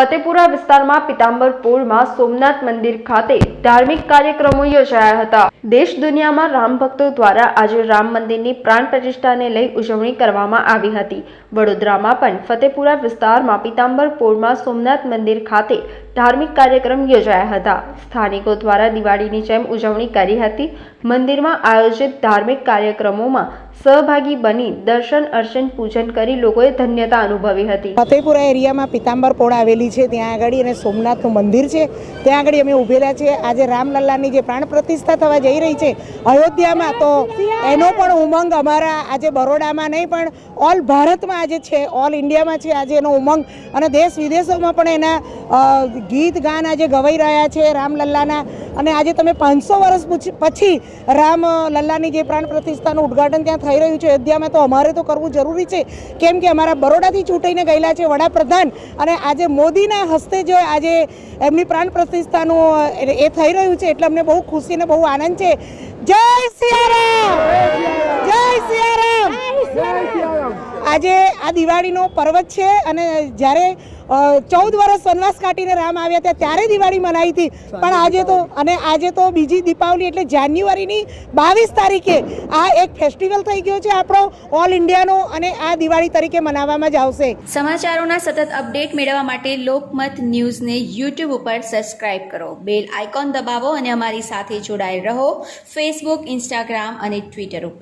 ફતેપુરા વિસ્તારમાં પિતાંબરપુરમાં સોમનાથ મંદિર ખાતે ધાર્મિક કાર્યક્રમો યોજાયા હતા. દેશ દુનિયામાં રામ ભક્તો દ્વારા આજે રામ મંદિરની પ્રાણ પ્રતિષ્ઠાને લઈ ઉજવણી કરવામાં આવી હતી. વડોદરામાં પણ ફતેપુરા વિસ્તારમાં પિતાંબરપુરમાં સોમનાથ મંદિર ખાતે ધાર્મિક કાર્યક્રમ યોજાયા હતા. સ્થાનિકો દ્વારા દિવાળીની જેમ ઉજવણી કરી હતી. મંદિરમાં આયોજિત ધાર્મિક કાર્યક્રમોમાં સહભાગી બની દર્શન, અર્ચન, પૂજન કરી લોકોએ ધન્યતા અનુભવી હતી. ફતેપુરા એરિયામાં પિતાંબર પોળ આવેલી છે. ત્યાં આગળ અને સોમનાથનું મંદિર છે. ત્યાં આગળ અમે ઊભેલા છે આજે રામલલ્લાની જે પ્રાણ પ્રતિષ્ઠા થવા જઈ રહી છે અયોધ્યામાં, તો એનો પણ ઉમંગ અમારા આજે બરોડામાં નહીં, પણ ઓલ ભારતમાં આજે છે. ઓલ ઇન્ડિયામાં છે આજે એનો ઉમંગ. અને દેશ વિદેશોમાં પણ એના ગીત ગાન આજે ગવાઈ રહ્યા છે રામલલ્લાના અને આજે તમે પાંચસો વર્ષ પૂછી- રામ લલ્લાની જે પ્રાણ પ્રતિષ્ઠાનું ઉદ્ઘાટન ત્યાં થઈ રહ્યું છે, અયોધ્યામાં તો અમારે તો કરવું જરૂરી છે. કેમ કે અમારા બરોડાથી ચૂંટાઈને ગયેલા છે વડાપ્રધાન. અને આજે મોદીના હસ્તે જો આજે એમની પ્રાણ પ્રતિષ્ઠાનું એ થઈ રહ્યું છે, એટલે અમને બહુ ખુશી અને બહુ આનંદ છે. જય સિયારામ જય સિયારામ આજે આ દિવાળીનો પર્વ જ છે અને જ્યારે ચૌદ વર્ષ વનવાસ કાઢીને રામ આવ્યા હતા ત્યારે દિવાળી મનાવી હતી. પણ આજે તો અને આજે તો બીજી દીપાવલી એટલે જાન્યુઆરીની બાવીસ તારીખે આ એક ફેસ્ટિવલ થઈ ગયો છે આપણો ઓલ ઇન્ડિયાનો અને આ દિવાળી તરીકે મનાવવામાં જ આવશે. સમાચારોના સતત અપડેટ મેળવવા માટે લોકમત ન્યૂઝને યુટ્યુબ ઉપર સબસ્ક્રાઇબ કરો. બેલ આઇકોન દબાવો અને અમારી સાથે જોડાયેલ રહો. ફેસબુક ઇન્સ્ટાગ્રામ અને ટ્વિટર ઉપર.